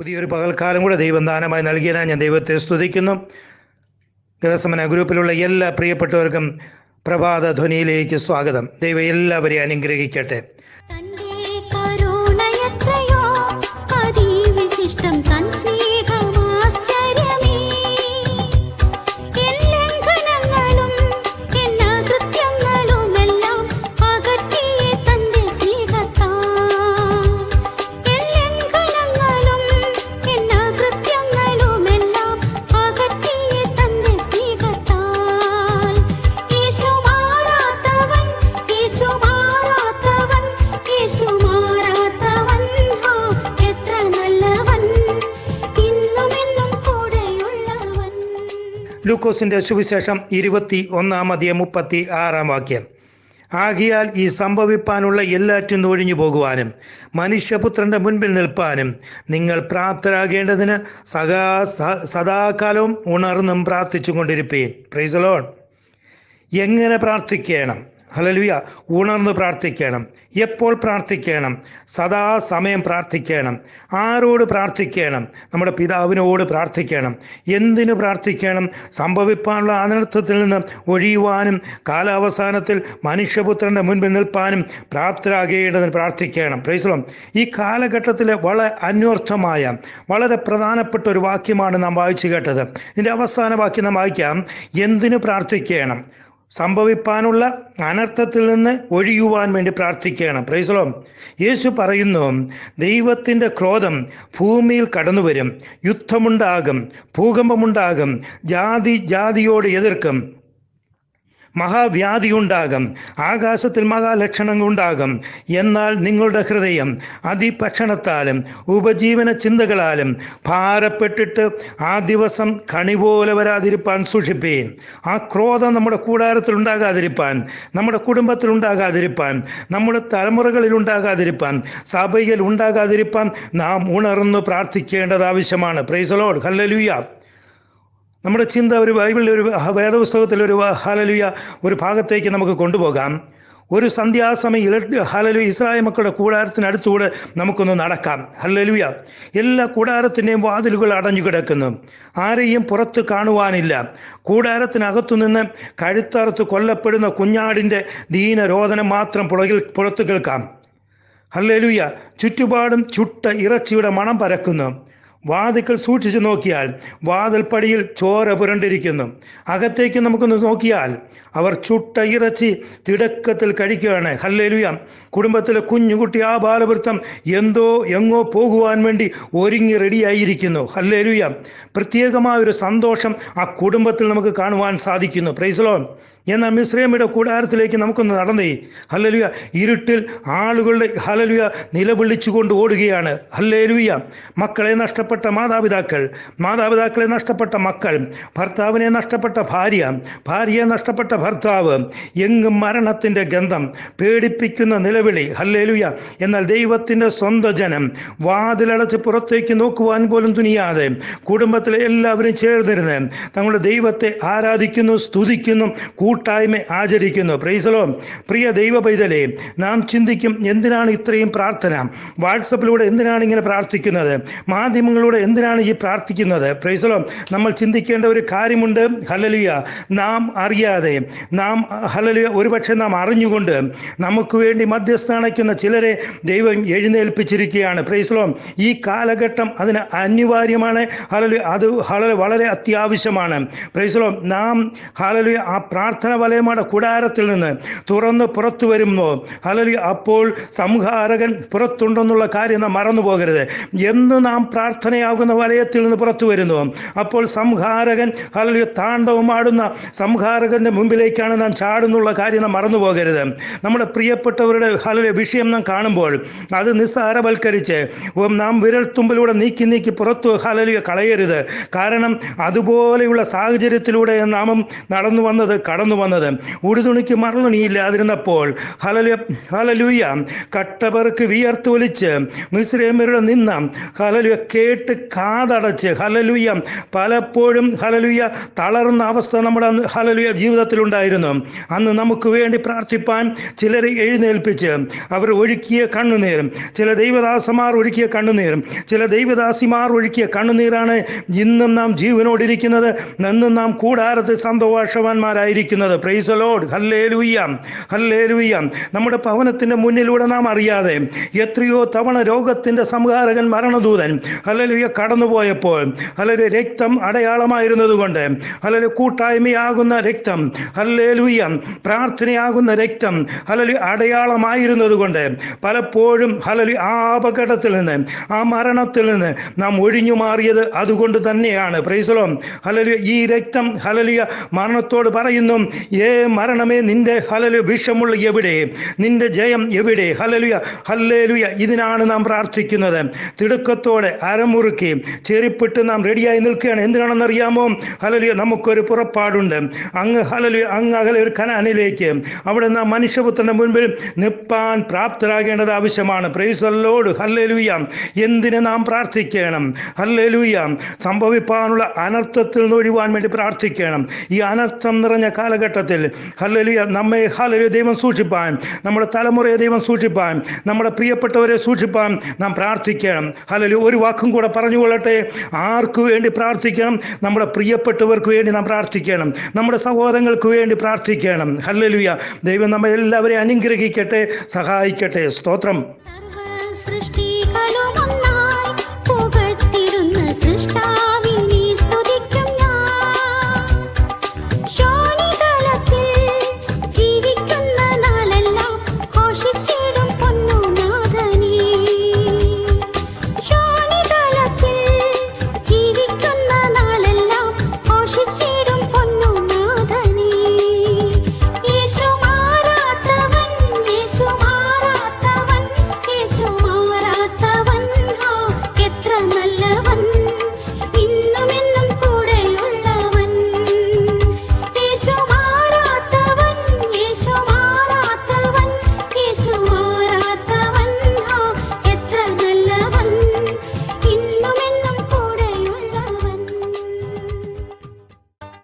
പുതിയൊരു പകൽക്കാലം കൂടെ ദൈവം ദാനമായി നൽകിയതിനാൽ ഞാൻ ദൈവത്തെ സ്തുതിക്കുന്നു. ഗതസമന ഗ്രൂപ്പിലുള്ള എല്ലാ പ്രിയപ്പെട്ടവർക്കും പ്രഭാത ധ്വനിയിലേക്ക് സ്വാഗതം. ദൈവം എല്ലാവരെയും അനുഗ്രഹിക്കട്ടെ. ലൂക്കോസിന്റെ സുവിശേഷം ഇരുപത്തി ഒന്നാം അധികം മുപ്പത്തി ആറാം വാക്യം. ആകിയാൽ ഈ സംഭവിപ്പാനുള്ള എല്ലാറ്റും ഒഴിഞ്ഞു പോകുവാനും മനുഷ്യപുത്രന്റെ മുൻപിൽ നിൽപ്പാനും നിങ്ങൾ പ്രാപ്തരാകേണ്ടതിന് സകാ സദാകാലവും ഉണർന്നും പ്രാർത്ഥിച്ചു കൊണ്ടിരിപ്പേൻ പ്രൈസലോൺ എങ്ങനെ പ്രാർത്ഥിക്കണം? ഹലലുയ ഉണർന്ന് പ്രാർത്ഥിക്കണം. എപ്പോൾ പ്രാർത്ഥിക്കണം? സദാ സമയം പ്രാർത്ഥിക്കണം. ആരോട് പ്രാർത്ഥിക്കണം? നമ്മുടെ പിതാവിനോട് പ്രാർത്ഥിക്കണം. എന്തിനു പ്രാർത്ഥിക്കണം? സംഭവിപ്പാനുള്ള അനർത്ഥത്തിൽ നിന്ന് ഒഴിയുവാനും കാലാവസാനത്തിൽ മനുഷ്യപുത്രന്റെ മുൻപിൽ നിൽപ്പാനും പ്രാപ്തരാകേണ്ടതിന് പ്രാർത്ഥിക്കണം. പ്രൈസലോം ഈ കാലഘട്ടത്തിലെ വളരെ അന്വർത്ഥമായ വളരെ പ്രധാനപ്പെട്ട ഒരു വാക്യമാണ് നാം വായിച്ചു കേട്ടത്. ഇതിന്റെ അവസാന വാക്യം നാം വായിക്കാം. എന്തിനു പ്രാർത്ഥിക്കണം? സംഭവിപ്പാനുള്ള അനർത്ഥത്തിൽ നിന്ന് ഒഴിയുവാൻ വേണ്ടി പ്രാർത്ഥിക്കുകയാണ്. പ്രൈസലോ യേശു പറയുന്നു ദൈവത്തിന്റെ ക്രോധം ഭൂമിയിൽ കടന്നു വരും യുദ്ധമുണ്ടാകും ഭൂകമ്പമുണ്ടാകും. ജാതി ജാതിയോട് എതിർക്കും. മഹാവ്യാധി ഉണ്ടാകും ആകാശത്തിൽ മഹാലക്ഷണങ്ങൾ ഉണ്ടാകും എന്നാൽ നിങ്ങളുടെ ഹൃദയം അതിഭക്ഷണത്താലും ഉപജീവന ചിന്തകളാലും ഭാരപ്പെട്ടിട്ട് ആ ദിവസം കണി പോലെ വരാതിരിപ്പാൻ സൂക്ഷിപ്പീൻ. ആ ക്രോധം നമ്മുടെ കൂടാരത്തിൽ ഉണ്ടാകാതിരിപ്പാൻ നമ്മുടെ കുടുംബത്തിൽ ഉണ്ടാകാതിരിപ്പാൻ നമ്മുടെ തലമുറകളിൽ ഉണ്ടാകാതിരിപ്പാൻ സഭയിൽ ഉണ്ടാകാതിരിപ്പാൻ നാം ഉണർന്നു പ്രാർത്ഥിക്കേണ്ടത് ആവശ്യമാണ്. പ്രൈസലോഡ് ഹല്ലലുയ്യ നമ്മുടെ ചിന്ത ഒരു ബൈബിളിലെ ഒരു വേദപുസ്തകത്തിലെ ഒരു ഹാലലുയ ഒരു ഭാഗത്തേക്ക് നമുക്ക് കൊണ്ടുപോകാം. ഒരു സന്ധ്യാസമയം ഹലലു ഇസ്രായേൽ മക്കളുടെ കൂടാരത്തിനടുത്തൂടെ നമുക്കൊന്ന് നടക്കാം. ഹല്ലലുയ. എല്ലാ കൂടാരത്തിന്റെയും വാതിലുകൾ അടഞ്ഞു കിടക്കുന്നു. ആരെയും പുറത്ത് കാണുവാനില്ല. കൂടാരത്തിനകത്തു നിന്ന് കഴുത്തറുത്ത് കൊല്ലപ്പെടുന്ന കുഞ്ഞാടിന്റെ ദീനരോധനം മാത്രം പുറകിൽ പുറത്തു കേൾക്കാം. ഹല്ലേലൂയ. ചുറ്റുപാടും ചുട്ട ഇറച്ചിയുടെ മണം പരക്കുന്നു. വാതിക്കൽ സൂക്ഷിച്ചു നോക്കിയാൽ വാതിൽപ്പടിയിൽ ചോര പുരണ്ടിരിക്കുന്നു. അകത്തേക്ക് നമുക്കൊന്ന് നോക്കിയാൽ അവർ ചുട്ട ഇറച്ചി തിടക്കത്തിൽ കഴിക്കുകയാണ്. ഹല്ലേലുയ. കുടുംബത്തിലെ കുഞ്ഞുകുട്ടി ആ ബാലവൃത്തം എന്തോ എങ്ങോ പോകുവാൻ വേണ്ടി ഒരുങ്ങി റെഡിയായിരിക്കുന്നു. ഹല്ലേലുയ. പ്രത്യേകമായ ഒരു സന്തോഷം ആ കുടുംബത്തിൽ നമുക്ക് കാണുവാൻ സാധിക്കുന്നു. പ്രൈസലോ എന്നാൽ മിശ്രയമ്മയുടെ കൂടാരത്തിലേക്ക് നമുക്കൊന്ന് നടന്നേ. ഹല്ലലുയ. ഇരുട്ടിൽ ആളുകളുടെ ഹലലുയ നിലവിളിച്ചുകൊണ്ട് ഓടുകയാണ്. ഹല്ലേലുയ. മക്കളെ നഷ്ടപ്പെട്ട മാതാപിതാക്കൾ മാതാപിതാക്കളെ നഷ്ടപ്പെട്ട മക്കൾ ഭർത്താവിനെ നഷ്ടപ്പെട്ട ഭാര്യ ഭാര്യയെ നഷ്ടപ്പെട്ട ഭർത്താവ് എങ്ങും മരണത്തിന്റെ ഗന്ധം പേടിപ്പിക്കുന്ന നിലവിളി ഹല്ലേലുയ. എന്നാൽ ദൈവത്തിന്റെ സ്വന്തം ജനം വാതിലടച്ച് പുറത്തേക്ക് നോക്കുവാൻ പോലും തുനിയാതെ കുടുംബത്തിലെ എല്ലാവരും ചേർന്നിരുന്ന് തങ്ങളുടെ ദൈവത്തെ ആരാധിക്കുന്നു സ്തുതിക്കുന്നു കൂട്ടായ്മ ആചരിക്കുന്നു. പ്രൈസലോ പ്രിയ ദൈവ പൈതലേ നാം ചിന്തിക്കും എന്തിനാണ് ഇത്രയും പ്രാർത്ഥന? വാട്സപ്പിലൂടെ എന്തിനാണ് ഇങ്ങനെ പ്രാർത്ഥിക്കുന്നത്? മാധ്യമങ്ങളിലൂടെ എന്തിനാണ് ഈ പ്രാർത്ഥിക്കുന്നത്? പ്രൈസലോ നമ്മൾ ചിന്തിക്കേണ്ട ഒരു കാര്യമുണ്ട്. ഹലലിയ നാം അറിയാതെ നാം ഹലലിയ ഒരുപക്ഷെ നാം അറിഞ്ഞുകൊണ്ട് നമുക്ക് വേണ്ടി മധ്യസ്ഥ അണയ്ക്കുന്ന ചിലരെ ദൈവം എഴുന്നേൽപ്പിച്ചിരിക്കുകയാണ്. പ്രൈസലോ ഈ കാലഘട്ടം അതിന് അനിവാര്യമാണ്. ഹലലിയ അത് ഹലല വളരെ അത്യാവശ്യമാണ്. പ്രൈസലോ നാം ഹലലിയ ആ പ്രാർത്ഥന വലയമാണ് കൂടാരത്തിൽ നിന്ന് തുറന്ന് പുറത്തു വരുമ്പോൾ അല്ലെങ്കിൽ അപ്പോൾ സംഹാരകൻ പുറത്തുണ്ടെന്നുള്ള കാര്യം നാം മറന്നു പോകരുത്. എന്ന് നാം പ്രാർത്ഥനയാകുന്ന വലയത്തിൽ നിന്ന് പുറത്തു വരുന്നു. അപ്പോൾ സംഹാരകൻ അല്ലെങ്കിൽ താണ്ഡവമാടുന്ന സംഹാരകന്റെ മുമ്പിലേക്കാണ് നാം ചാടുന്നുള്ള കാര്യം നാം മറന്നു പോകരുത്. നമ്മുടെ പ്രിയപ്പെട്ടവരുടെ ഹലലിയ വിഷയം നാം കാണുമ്പോൾ അത് നിസ്സാരവൽക്കരിച്ച് നാം വിരൽ തുമ്പിലൂടെ നീക്കി നീക്കി പുറത്തു ഹലലിയ കളയരുത്. കാരണം അതുപോലെയുള്ള സാഹചര്യത്തിലൂടെ നാമം നടന്നു വന്നത് കടന്നു കടന്നു വന്നത്. ഉടുതുണിക്ക് മറളുണിയില്ലാതിരുന്നപ്പോൾ ഹലലു ഹലലൂയ വിയർത്ത് വിയർത്തൊലിച്ച് മിശ്രമരുടെ നിന്ന ഹലലുയ കേട്ട് കാതടച്ച് ഹലലുയ പലപ്പോഴും ഹലലുയ തളർന്ന അവസ്ഥ നമ്മുടെ ഹലലുയ ജീവിതത്തിലുണ്ടായിരുന്നു അന്ന് നമുക്ക് വേണ്ടി പ്രാർത്ഥിപ്പാൻ ചിലരെ എഴുന്നേൽപ്പിച്ച് അവർ ഒഴുക്കിയ കണ്ണുനീരും ചില ദൈവദാസമാർ ഒഴുക്കിയ കണ്ണുനീരും ചില ദൈവദാസിമാർ ഒഴുക്കിയ കണ്ണുനീരാണ് ഇന്നും നാം ജീവനോടിരിക്കുന്നത്. ഇന്നും നാം കൂടാരത്ത് സന്തോഷവാന്മാരായിരിക്കുന്നത് പ്രൈസ് ലോഡ് ഹല്ലേ ലൂയ്യാം ഹല്ലേ നമ്മുടെ ഭവനത്തിന്റെ മുന്നിലൂടെ നാം അറിയാതെ എത്രയോ തവണ രോഗത്തിന്റെ സംഹാരകൻ മരണദൂതൻ ഹല്ലേലൂയ കടന്നുപോയപ്പോൾ ഹല്ലേലൂയ രക്തം അടയാളമായിരുന്നത് കൊണ്ട് ഹല്ലേലൂയ കൂട്ടായ്മയാകുന്ന രക്തം ഹല്ലേലൂയ പ്രാർത്ഥനയാകുന്ന രക്തം ഹല്ലേലൂയ അടയാളമായിരുന്നത് കൊണ്ട് പലപ്പോഴും ഹല്ലേലൂയ ആ അപകടത്തിൽ നിന്ന് ആ മരണത്തിൽ നിന്ന് നാം ഒഴിഞ്ഞു മാറിയത് അതുകൊണ്ട് തന്നെയാണ്. പ്രൈസലോ ഹല്ലേലൂയ ഈ രക്തം ഹലലിയ മരണത്തോട് പറയുന്നു ഏ മരണമേ നിന്റെ ഹലലു വിഷമുള്ള എവിടെ? നിന്റെ ജയം എവിടെ? ഹലലുയ ഹല്ലേലുയ ഇതിനാണ് നാം പ്രാർത്ഥിക്കുന്നത്. തിടുക്കത്തോടെ അരമുറുക്കി ചെറിപ്പിട്ട് നാം റെഡിയായി നിൽക്കുകയാണ്. എന്തിനാണെന്ന് അറിയാമോ ഹലലുയ നമുക്കൊരു പുറപ്പാടുണ്ട്. അങ്ങ് ഹലലു അങ്ങ് അകലെ ഒരു കനാനിലേക്ക്. അവിടെ നാം മനുഷ്യപുത്രന്റെ മുൻപിൽ നിപ്പാൻ പ്രാപ്തരാകേണ്ടത് ആവശ്യമാണ്. പ്രൈസല്ലോട് ഹല്ലേലൂയ. എന്തിന് നാം പ്രാർത്ഥിക്കണം? ഹല്ലേലൂയ. സംഭവിപ്പാനുള്ള അനർത്ഥത്തിൽ നിന്ന് ഒഴിവാൻ വേണ്ടി പ്രാർത്ഥിക്കണം. ഈ അനർത്ഥം നിറഞ്ഞ കാലഘട്ടത്തിൽ. ഹല്ലലിയ. നമ്മെ ഹല്ലലിയ ദൈവം സൂക്ഷിപ്പാൻ. നമ്മുടെ തലമുറയെ ദൈവം സൂക്ഷിപ്പാൻ. നമ്മുടെ പ്രിയപ്പെട്ടവരെ സൂക്ഷിപ്പാൻ നാം പ്രാർത്ഥിക്കണം ഹല്ലലി ഒരു വാക്കും കൂടെ പറഞ്ഞുകൊള്ളട്ടെ. ആർക്കു വേണ്ടി പ്രാർത്ഥിക്കണം? നമ്മുടെ പ്രിയപ്പെട്ടവർക്ക് വേണ്ടി നാം പ്രാർത്ഥിക്കണം. നമ്മുടെ സഹോദരങ്ങൾക്ക് വേണ്ടി പ്രാർത്ഥിക്കണം. ഹല്ലലിയ. ദൈവം നമ്മെ എല്ലാവരെയും അനുഗ്രഹിക്കട്ടെ സഹായിക്കട്ടെ. സ്തോത്രം. സൃഷ്ടികളുമൊന്നായി പുകഴ്ത്തിരുന്ന സൃഷ്ടാ